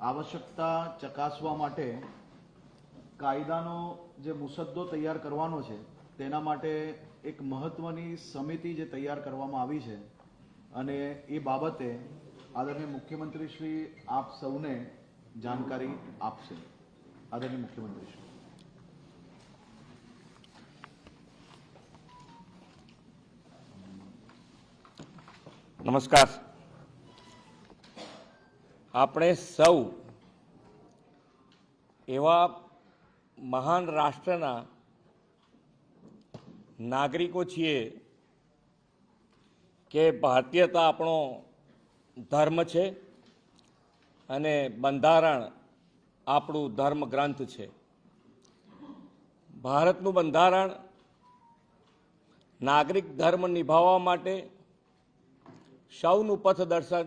આવશ્યકતા ચકાસવા માટે કાયદાનો જે મુસદ્દો તૈયાર કરવાનો છે, તેના માટે એક મહત્વની સમિતિ જે તૈયાર કરવામાં આવી છે અને એ બાબતે આદરણીય મુખ્યમંત્રી શ્રી આપ સૌને જાણકારી આપશે. આદરણીય મુખ્યમંત્રી શ્રી. નમસ્કાર. આપણે સૌ એવા મહાન રાષ્ટ્રના નાગરિકો છીએ કે ભારતીયતા આપણો ધર્મ છે અને બંધારણ આપણું ધર્મ ગ્રંથ છે. ભારતનું બંધારણ નાગરિક ધર્મ નિભાવવા માટે સૌનું પથદર્શન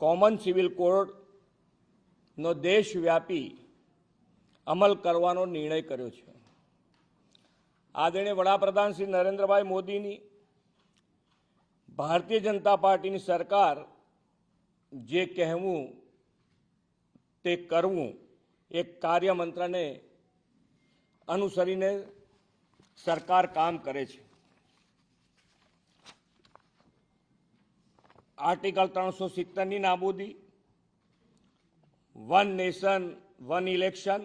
કોમન સિવિલ કોડનો દેશવ્યાપી અમલ કરવાનો નિર્ણય કર્યો છે. આદરણીય વડાપ્રધાન શ્રી નરેન્દ્રભાઈ મોદીની ભારતીય જનતા પાર્ટીની સરકાર જે કહેવું તે કરવું એક કાર્યમંત્રને અનુસરીને સરકાર કામ કરે છે. આર્ટિકલ ત્રણસો સિત્તેરની નાબૂદી, વન નેશન, વન ઇલેક્શન,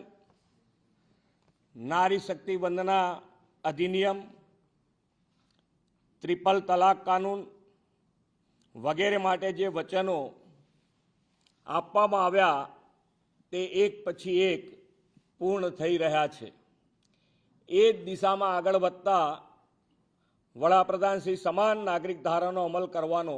નારી શક્તિ વંદના અધિનિયમ, ત્રિપલ તલાક કાનૂન વગેરે માટે જે વચનો આપવામાં આવ્યા તે એક પછી એક પૂર્ણ થઈ રહ્યા છે. એ જ દિશામાં આગળ વધતા વડાપ્રધાન શ્રી સમાન નાગરિક ધારાનો અમલ કરવાનો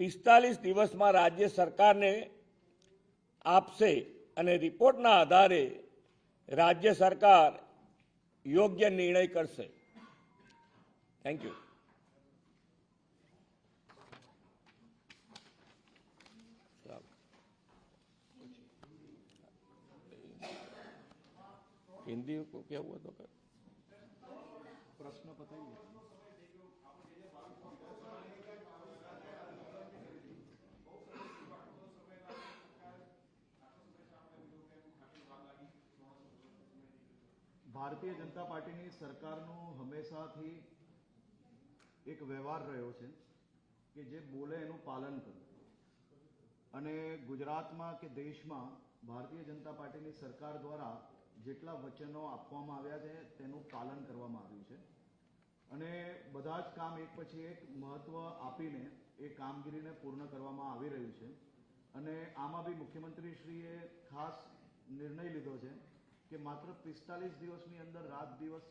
પિસ્તાલીસ દિવસમાં રાજ્ય સરકારને આપશે અને રિપોર્ટના આધારે રાજ્ય સરકાર યોગ્ય નિર્ણય કરશે થેન્ક યુ हिंदी को क्या हुआ तो कर પ્રશ્ન ભારતીય જનતા પાર્ટીની સરકારનું હંમેશાથી એક વ્યવહાર રહ્યો છે કે જે બોલે એનું પાલન કરવું અને ગુજરાતમાં કે દેશમાં ભારતીય જનતા પાર્ટીની સરકાર દ્વારા જેટલા વચનો આપવામાં આવ્યા છે તેનું પાલન કરવામાં આવ્યું છે. અને બધા જ કામ એક પછી એક મહત્વ આપીને એ કામગીરીને પૂર્ણ કરવામાં આવી રહ્યું છે. અને આમાં બી મુખ્યમંત્રીશ્રીએ ખાસ નિર્ણય લીધો છે કે માત્ર પિસ્તાલીસ દિવસની અંદર રાત દિવસ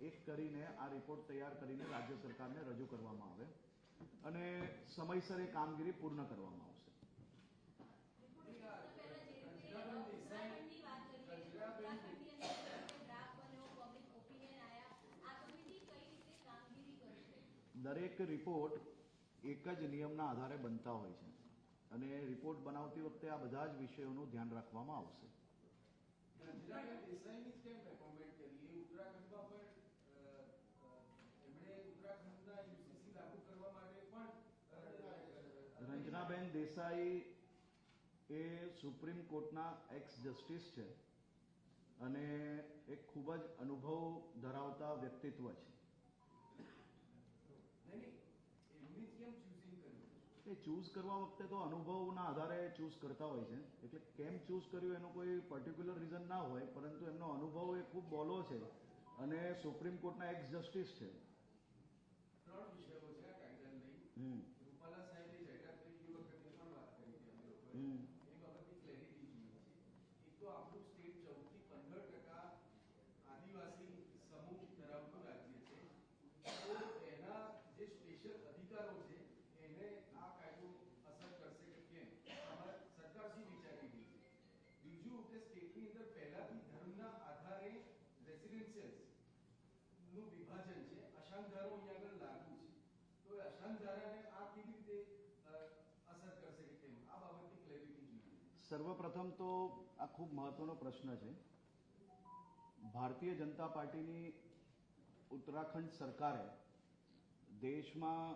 એક કરીને આ રિપોર્ટ તૈયાર કરીને રાજ્ય સરકારને રજૂ કરવામાં આવે અને સમયસર એ કામગીરી પૂર્ણ કરવામાં આવશે. દરેક રિપોર્ટ એક જ નિયમના આધારે બનતા હોય છે. અને રિપોર્ટ બનાવતી વખતે આ બધા જ વિષયોનું ધ્યાન રાખવામાં આવશે. રંજનાબેન દેસાઈ એ સુપ્રીમ કોર્ટના એક્સ જસ્ટિસ છે અને એક ખૂબ જ અનુભવ ધરાવતા વ્યક્તિત્વ છે નહીં નહીં એમની જ કેમ choosing કર્યું એ ચૂઝ કરવા વખતે તો અનુભવના આધારે ચૂઝ કરતા હોય છે. એટલે કેમ ચૂઝ કર્યું એનું કોઈ પર્ટિક્યુલર રીઝન ના હોય પરંતુ એમનો અનુભવ એ ખૂબ બોલો છે અને સુપ્રીમ કોર્ટના એક્સ જસ્ટિસ છે. હમ રૂપાલા સાહેબે જાહેરાત કરી એ વખતે પણ વાત કરી હતી અમે લોકોએ. હમ. એ બાબતની ક્લેરિટી જોઈએ છે એક તો આપણું સ્ટેટ ચૌદથી પંદર ટકા આદિવાસી સમૂહ ધરાવતું રાજ્ય છે તો એના જે સ્પેશિયલ અધિકારો છે એને આ કાયદો અસર કરશે કે કેમ આમાં સરકાર શું વિચારી રહી છે બીજું કે સ્ટેટની અંદર પહેલાથી ધર્મના આધારે રેસિડેન્શિયલ્સનું વિભાજન છે અશાંત ધારો અહીંયા આગળ લાગુ છે તો એ અશાંત ધારાને આ કેવી રીતે અ, અસર કરશે કે કેમ આ બાબતની ક્લેરિટી જોઈએ સર્વપ્રથમ તો આ ખૂબ મહત્વનો પ્રશ્ન છે. ભારતીય જનતા પાર્ટીની ઉત્તરાખંડ સરકારે દેશમાં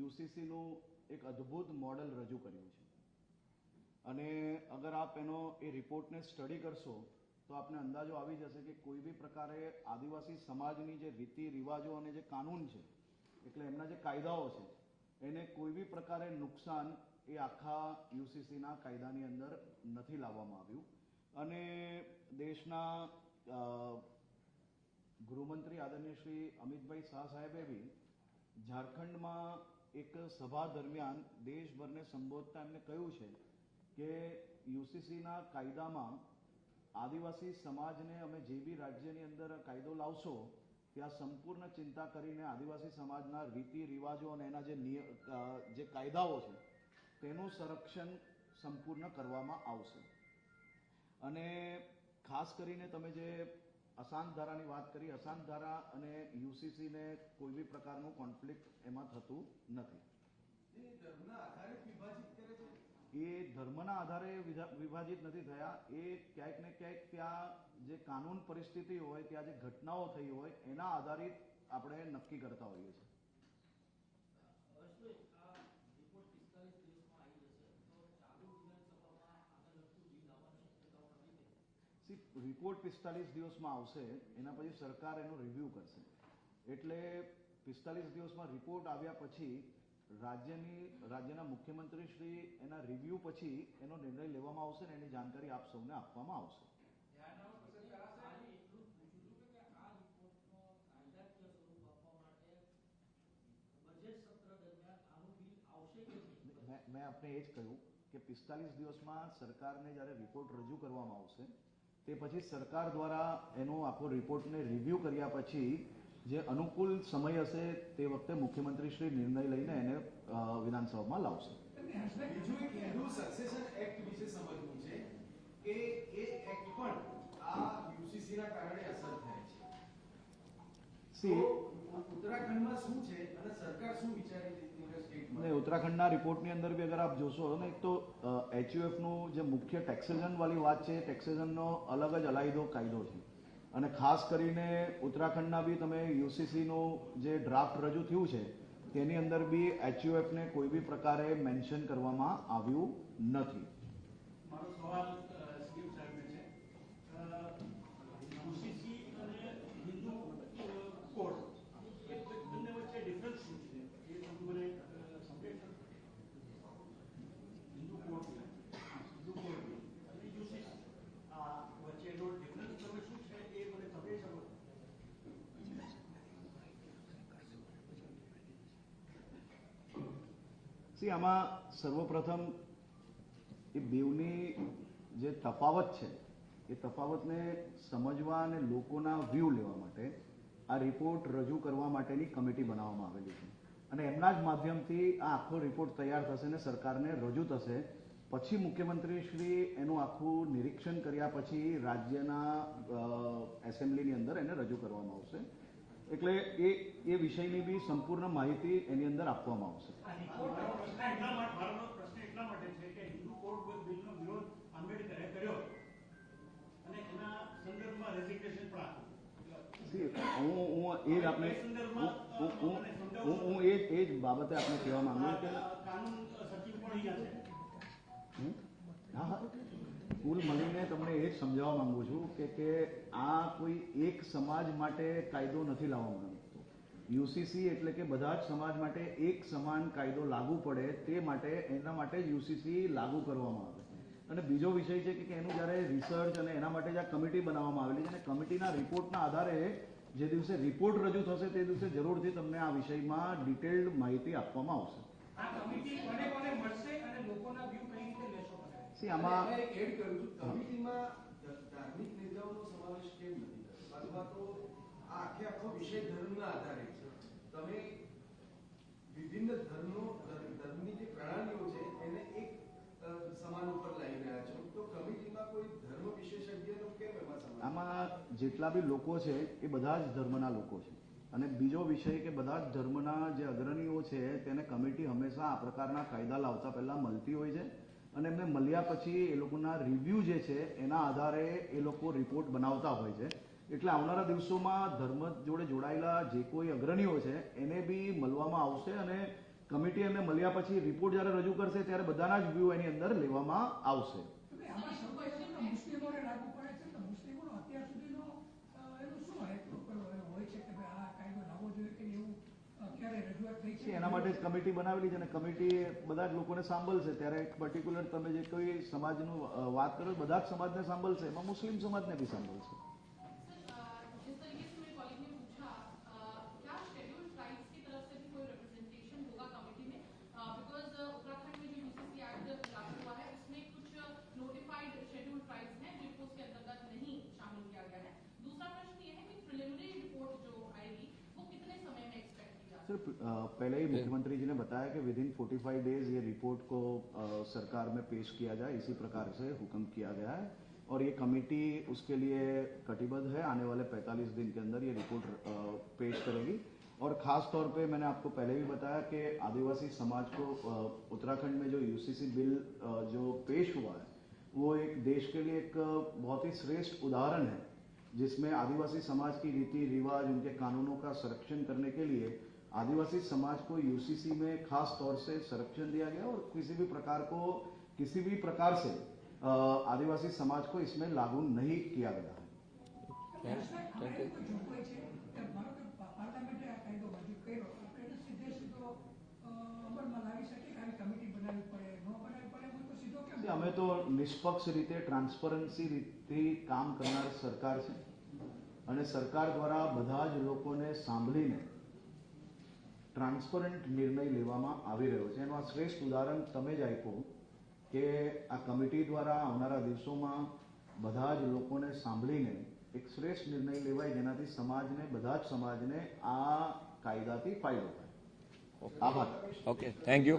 યુસીસીનું એક અદ્ભુત મોડલ રજૂ કર્યું છે. અને અગર આપ એનો એ રિપોર્ટને સ્ટડી કરશો, તો આપને અંદાજો આવી જશે કે કોઈ બી પ્રકારે આદિવાસી સમાજની જે રીતિ રિવાજો અને જે કાનૂન છે, એટલે એમના જે કાયદાઓ છે, એને કોઈ બી પ્રકારે નુકસાન એ આખા યુસીસીના કાયદાની અંદર નથી લાવવામાં આવ્યું. અને દેશના ગૃહમંત્રી આદરણીય શ્રી અમિતભાઈ શાહ સાહેબે બી ઝારખંડમાં એક સભા દરમિયાન દેશભરને સંબોધતા એમને કહ્યું છે કે યુસીસીના કાયદામાં આદિવાસી સમાજને અમે જે બી રાજ્યની અંદર કાયદો લાવશો, ત્યાં સંપૂર્ણ ચિંતા કરીને આદિવાસી સમાજના રીતિ રિવાજો અને એના જે જે કાયદાઓ છે તેનું સંરક્ષણ સંપૂર્ણ કરવામાં આવશે. અને ખાસ કરીને તમે જે અશાંત ધારાની વાત કરી અશાંત ધારા અને યુસીસીને કોઈ બી પ્રકારનું કોન્ફ્લિક્ટ એમાં થતું નથી. એ ધર્મના આધારે વિભાજિત નથી થયા. એ ક્યાંક ને ક્યાંક ત્યાં જે કાનૂન પરિસ્થિતિ હોય ત્યાં જે ઘટનાઓ થઈ હોય એના આધારિત આપણે નક્કી કરતા હોઈએ છીએ હર્ષભાઈ, આ રિપોર્ટ પિસ્તાલીસ દિવસમાં આવી જશે તો ચાલુ વિધાનસભામાં આગળ લગતું બિલ આવવાની શક્યતાઓ ખરી કે? રિપોર્ટ પિસ્તાલીસ દિવસમાં આવશે, એના પછી સરકાર એનો રિવ્યૂ કરશે. એટલે પિસ્તાલીસ દિવસમાં રિપોર્ટ આવ્યા પછી રાજ્યની, રાજ્યના મુખ્યમંત્રી શ્રી એના રિવ્યૂ પછી એનો નિર્ણય લેવામાં આવશે ને એની જાણકારી આપ સૌને આપવામાં આવશે. મેં આપને એ જ કહ્યું કે પિસ્તાલીસ દિવસમાં સરકારને જ્યારે રિપોર્ટ રજૂ કરવામાં આવશે તે પછી સરકાર દ્વારા એનો આખો રિપોર્ટને રિવ્યૂ કર્યા પછી જે અનુકૂળ સમય હશે તે વખતે મુખ્યમંત્રી શ્રી નિર્ણય લઈને એને વિધાનસભામાં લાવશે. બીજું એક હિન્દુ સક્સેશન એક્ટ વિશે સમજવું છે કે એ એક્ટ પણ આ યુસીસી ના કારણે અસર થાય છે. સી. ઉત્તરાખંડમાં શું છે અને સરકાર શું વિચારી ને ઉત્તરાખંડના રિપોર્ટની અંદર બી અગર આપ જોશો ને એક તો એચયુએફનું જે મુખ્ય ટેક્સેશન વાળી વાત છે ટેક્સેશનનો અલગ જ અલાયદો કાયદો છે. અને ખાસ કરીને ઉત્તરાખંડના બી તમે યુસીસીનું જે ડ્રાફ્ટ રજૂ થયું છે, તેની અંદર બી એચયુએફને કોઈ બી પ્રકારે મેન્શન કરવામાં આવ્યું નથી. મારો સવાલ સીએમ સાહેબને છે યુસીસી અને હિન્દુ અ, કોડ એ બંને વચ્ચે ડિફરન્સ શું છે એ તમે મને અ, સમજાવી શકો હિન્દુ કોડ હિન્દુ કોડ અને યુસીસી આ વચ્ચેનો ડિફરન્સ તમે શું છે એ મને સમજાવી શકો સી આમાં સર્વપ્રથમ એ બેવની જે તફાવત છે, એ તફાવતને સમજવા અને લોકોના વ્યૂ લેવા માટે આ રિપોર્ટ રજૂ કરવા માટેની કમિટી બનાવવામાં આવેલી છે. અને એમના જ માધ્યમથી આ આખો રિપોર્ટ તૈયાર થશે અને સરકારને રજૂ થશે. પછી મુખ્યમંત્રી શ્રી એનું આખું નિરીક્ષણ કર્યા પછી રાજ્યના એસેમ્બલીની અંદર એને રજૂ કરવામાં આવશે. એટલે એ એ વિષયની બી સંપૂર્ણ માહિતી એની અંદર આપવામાં આવશે. પ્રશ્ન એટલા માટે મારો પ્રશ્ન એટલા માટે છે કે હિન્દુ કોડ બિલનો વિરોધ આંબેડકરે કર્યો. અને એના સંદર્ભમાં રેઝિગ્નેશન પણ હું હું એ જ આપણે હું હું- હું હું હું એ જ એ જ બાબતે આપણે કહેવા માંગુ કે કાનૂન સચિવ પણ અહીંયા છે. હા હા કુલ મળીને તમને એ જ સમજાવવા માંગુ છું કે કે આ કોઈ એક સમાજ માટે કાયદો નથી લાવવા માંગતો. યુસીસી એટલે કે બધા જ સમાજ માટે એક સમાન કાયદો લાગુ પડે તે માટે, એના માટે યુસીસી લાગુ કરવામાં આવે અને બીજો વિષય છે કે એનું જ્યારે રિસર્ચ અને એના માટે જે કમિટી બનાવવામાં આવેલી છે અને કમિટીના રિપોર્ટના આધારે જે દિવસે રિપોર્ટ રજૂ થશે તે દિવસે જરૂરથી તમને આ વિષયમાં ડિટેલ્ડ માહિતી આપવામાં આવશે. આ કમિટી કોને કોને મળશે અને લોકોના વ્યૂ સી આમાં એડ કર્યું કમિટીમાં ધાર્મિક નેતાઓનો સમાવેશ કેમ નથી થતો? અથવા તો આ આખે આખો વિષય ધર્મના આધારે છે. તમે વિભિન્ન ધર્મો ધર્મની જે પ્રણાલીઓ છે એને એક સમાન ઉપર લાવી રહ્યા છો. તો કમિટીમાં કોઈ ધર્મ વિશેષજ્ઞનો કેમ એમાં સમાવેશ આમાં જેટલા બી લોકો છે એ બધા જ ધર્મના લોકો છે. અને બીજો વિષય કે બધા જ ધર્મના જે અગ્રણીઓ છે તેને કમિટી હંમેશા આ પ્રકારના કાયદા લાવતા પહેલા મળતી હોય છે. અને મેં મળ્યા પછી એ લોકોના રિવ્યૂ જે છે, એના આધારે એ લોકો રિપોર્ટ બનાવતા હોય છે. એટલે આવનારા દિવસોમાં ધર્મ જોડે જોડાયેલા જે કોઈ અગ્રણીઓ છે, એને બી મળવામાં આવશે અને કમિટી એમને મળ્યા પછી રિપોર્ટ જ્યારે રજૂ કરશે, ત્યારે બધાના જ વ્યૂ એની અંદર લેવામાં આવશે. મુસ્લિમોને લાગુ પડે છે મુસ્લિમો અત્યાર સુધીનો અ, એનું શું હેતુ હોય છે કે ભાઈ આ કાયદો લાવવો જોઈએ કે એવું અ, ક્યારે રજૂઆત થઈ છે, એના માટે કમિટી બનાવેલી છે અને કમિટી બધા જ લોકોને સાંભળશે. ત્યારે એક પર્ટિક્યુલર તમે જે કોઈ સમાજનું વાત કરો, બધા જ સમાજને સાંભળશે, એમાં મુસ્લિમ સમાજને બી સાંભળશે. पहले ही मुख्यमंत्री जी ने बताया कि विद इन 45 डेज़ ये रिपोर्ट को सरकार में पेश किया जाए इसी प्रकार से हुक्म किया गया है। और ये कमेटी उसके लिए कटिबद्ध है आने वाले 45 दिन के अंदर ये रिपोर्ट पेश करेगी। और खास तौर पे मैंने आपको पहले भी बताया कि आदिवासी समाज को उत्तराखंड में जो यूसीसी बिल जो पेश हुआ है वो एक देश के लिए एक बहुत ही श्रेष्ठ उदाहरण है जिसमें आदिवासी समाज की रीति रिवाज उनके कानूनों का संरक्षण करने के लिए आदिवासी समाज को यूसीसी में खास तौर से संरक्षण दिया गया और किसी भी प्रकार को किसी भी प्रकार से अ, आदिवासी समाज को इसमें लागू नहीं किया गया है આમાં એવું કોઈ જોગવાઈ છે કે માનો કે પા- પાર્લામેન્ટે આ કાયદો મંજૂર કર્યો આપણે એને સીધે સીધો અ, અમલમાં લાવી શકીએ કે આવી કમિટી બનાવવી પડે ન બનાવવી પડે એમ હોય તો સીધો કેમ અમે તો નિષ્પક્ષ રીતે ટ્રાન્સપરન્સી રીતથી કામ કરનાર સરકાર છે અને સરકાર દ્વારા બધા જ લોકોને સાંભળીને ટ્રાન્સપરન્ટ નિર્ણય લેવામાં આવી રહ્યો છે. એનું આ શ્રેષ્ઠ ઉદાહરણ તમે જ આપ્યું કે આ કમિટી દ્વારા આવનારા દિવસોમાં બધા જ લોકોને સાંભળીને એક શ્રેષ્ઠ નિર્ણય લેવાય જેનાથી સમાજને બધા જ સમાજને આ કાયદાથી ફાયદો થાય. આભાર. Okay thank you.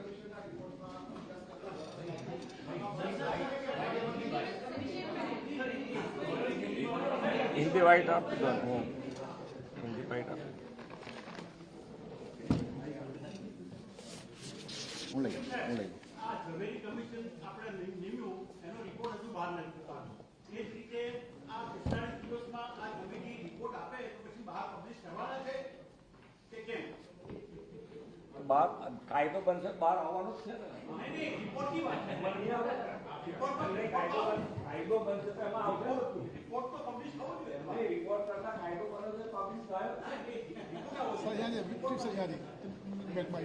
હિન્દી વાઇટ right up. હું હિન્દી વાઇટ આપી હું લઈ લઈશ, હું લઈ લઈશ. આ સર્વેની કમિશન આપણે નિ- નિમ્યું એનો રિપોર્ટ હજુ બહાર નથી આવતો એ જ રીતે આ પિસ્તાળીસ દિવસમાં આ કમિટી રિપોર્ટ આપે તો પછી બહાર પબ્લિશ કરવાના છે કે કેમ બહાર કાયદો બનશે બહાર આવવાનું જ છે ને નહીં નહીં રિપોર્ટની વાત છે રિપોર્ટમાં કાયદો બન- કાયદો બનશે તો એમાં આવશે જ બધું. રિપોર્ટ તો પબ્લિશ થવો જોઈએ નહીં, રિપોર્ટ કરતા કાયદો બને છે પબ્લિશ થાય જ. રિપોર્ટ આવો Sayani, Victor Sayani, make my